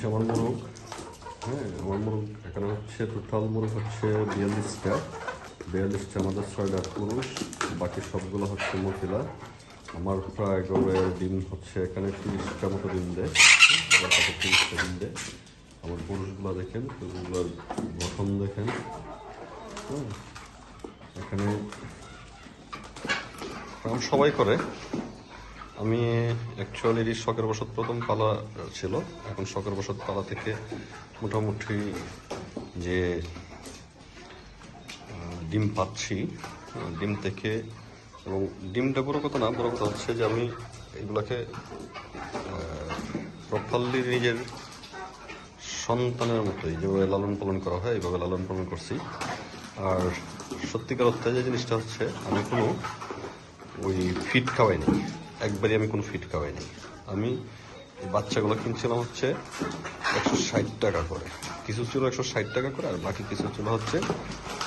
হচ্ছে আমার মোরগ হ্যাঁ আমার মোরগ এখানে হচ্ছে টোটাল মোরগ হচ্ছে বিয়াল্লিশটা। বিয়াল্লিশটা আমাদের ছয়টা পুরুষ, বাকি সবগুলো হচ্ছে মহিলা। আমার প্রায় গড়ে ডিম হচ্ছে এখানে তিরিশটা মতো ডিম দেয়। তিরিশটা ডিম দেয়। আমার পুরুষগুলো দেখেন, পুরুষগুলোর গঠন দেখেন। হুম। এখানে সবাই করে। আমি অ্যাকচুয়ালি শখের বসত প্রথম পালা ছিল। এখন শখের বসত পালা থেকে মোটামুটি যে ডিম পাচ্ছি ডিম থেকে। এবং ডিমটা বড় কথা না, বড় কথা হচ্ছে যে আমি এগুলাকে প্রপারলি নিজের সন্তানের মতোই যেভাবে লালন পালন করা হয়, এইভাবে লালন পালন করছি। আর সত্যিকার অর্থে যে জিনিসটা হচ্ছে, আমি কোনো ওই ফিট খাওয়াইনি। একবারই আমি কোনো ফিট খাওয়াইনি। আমি বাচ্চাগুলো কিনছিলাম হচ্ছে একশো ষাট টাকা করে। কিছু ছিল একশো ষাট টাকা করে আর বাকি কিছু ছিল হচ্ছে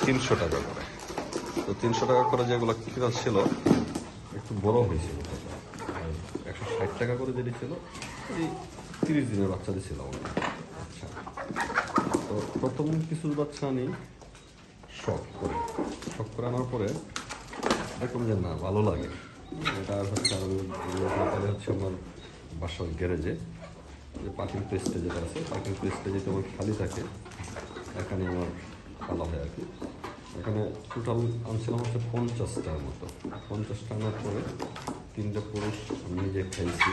তিনশো টাকা করে। তো তিনশো টাকা করে যেগুলো কিনা ছিল, একটু বড় হয়েছিল। একশো ষাট টাকা করে যেটি ছিল, এই তিরিশ দিনের বাচ্চা দিয়েছিল আমাকে আচ্ছা। তো প্রথম কিছু বাচ্চা আনি শখ করে। শখ করে আনার পরে দেখুন যে না, ভালো লাগে। এটা হচ্ছে তাহলে হচ্ছে আমার বাসার গ্যারেজে যে পার্কিং প্লেসটা যেটা আছে পার্কিং প্লেসটা যেটা আমার খালি থাকে এখানে আমার পালা হয় আর কি এখানে টোটাল আনছিলাম হচ্ছে পঞ্চাশটার মতো পঞ্চাশটা আনার পরে তিনটা পুরুষ আমি নিজে খাইছি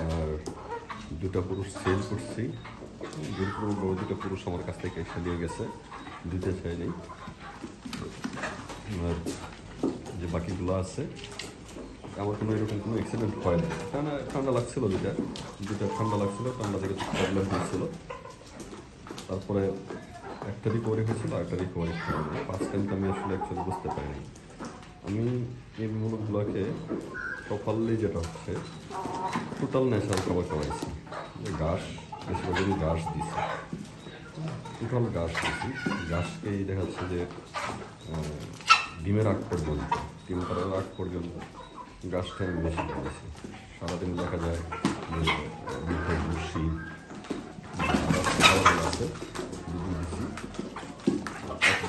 আর দুটা পুরুষ সেল করছি দুই পুরুষ বড় দুটা পুরুষ আমার কাছ থেকে এসে দিয়ে গেছে দিতে চাইনি আর বাকিগুলো আছে আমার কোনো এরকম কোনো অ্যাক্সিডেন্ট হয় না ঠান্ডা ঠান্ডা লাগছিল দুটা দুটা ঠান্ডা লাগছিল, ঠান্ডা থেকে প্রবলেম হয়েছিল তারপরে একটা রিকভারি হয়েছিল একটা রিকভারি ফার্স্ট টাইম তো আমি আসলে অ্যাকচুয়ালি বুঝতে পারিনি। আমি এই মুরগগুলোকে প্রপারলি যেটা হচ্ছে টোটাল ন্যাচারাল খাবার খাওয়াইছি ঘাস বেশিরভাগ আমি ঘাস দিছি। টোটাল ঘাস দিছি। ঘাসকেই দেখা যাচ্ছে যে ডিমের আগ পর্যন্ত ডিম পাড়ার আগ পর্যন্ত ঘাসটা আমি বেশি দিয়েছি। সারাদিন দেখা যায়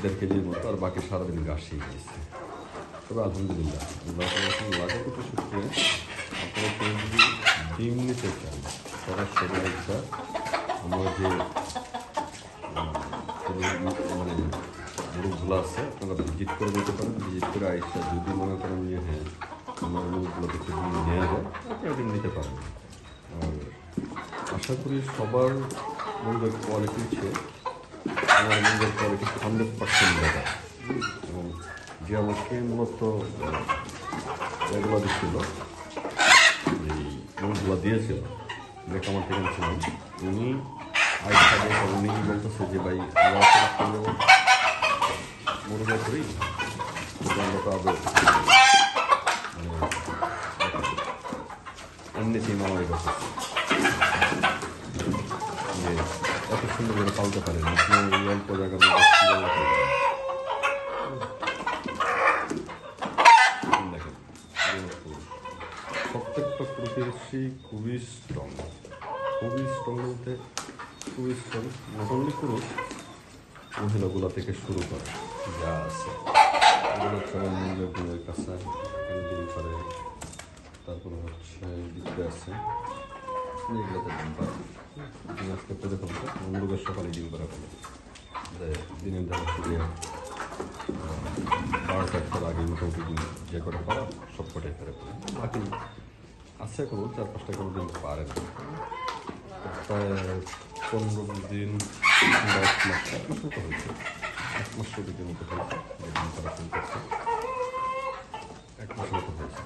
দেড় কেজির মতো আর বাকি সারাদিন ঘাসই দিয়েছি তবে আলহামদুলিল্লাহ কোটি শুক্রিয়া আপনারা যদি ডিম নিতে চান সরাসরি আমার যে মানে আছে আপনারা ভিজিট করে দিতে পারেন ভিজিট করে আইসা যদি মনে করেন যে হ্যাঁ আমার মুরগগুলো থেকে নেওয়া যায় আপনারা ডিম নিতে পারেন আর আশা করি সবার মুরগের কোয়ালিটির চেয়ে আমার মুরগের কোয়ালিটি হান্ড্রেড পার্সেন্ট বেটার এবং যে আমাকে মূলত এগুলো দিচ্ছিল এই মুরগগুলো দিয়েছিল, দেখ আমার থেকে ছিলাম উনি আইসা দেখে উনি বলতেছে যে ভাই আমরা মুরগা করি আদৌ মানে এমনিতেই মামাই যে এত সুন্দর করে পালতে পারেন আপনি অল্প জায়গার প্রত্যেকটা প্রতিবেশী খুবই স্ট্রং খুবই স্ট্রং বলতে খুবই স্ট্রং নট অনলি পুরুষ মহিলাগুলো থেকে শুরু করে যা আছে। এগুলো আমার নিজের গুণের কাছে ডিম করে। তারপরে হচ্ছে দিতে আছে। এগুলোতে ডিম পারে ডিম আজকে পেতে ফেলতে মুরগের সকালে ডিম করা। ফেলে দিনের ধারে ফিরে বারোটা একটার আগে মোটামুটি ডিম যে কটা পারা সব কটাই ফেরে ফেলে। বাকি আছে কোনো চার পাঁচটা কোনো দিন পারে না। প্রায় পনেরো দিন এক মাস। এক মতো হয়েছে। এক মাস দিনের মতো হয়েছে যে ডিম করা শুরু করছে এক মাস মতো হয়েছে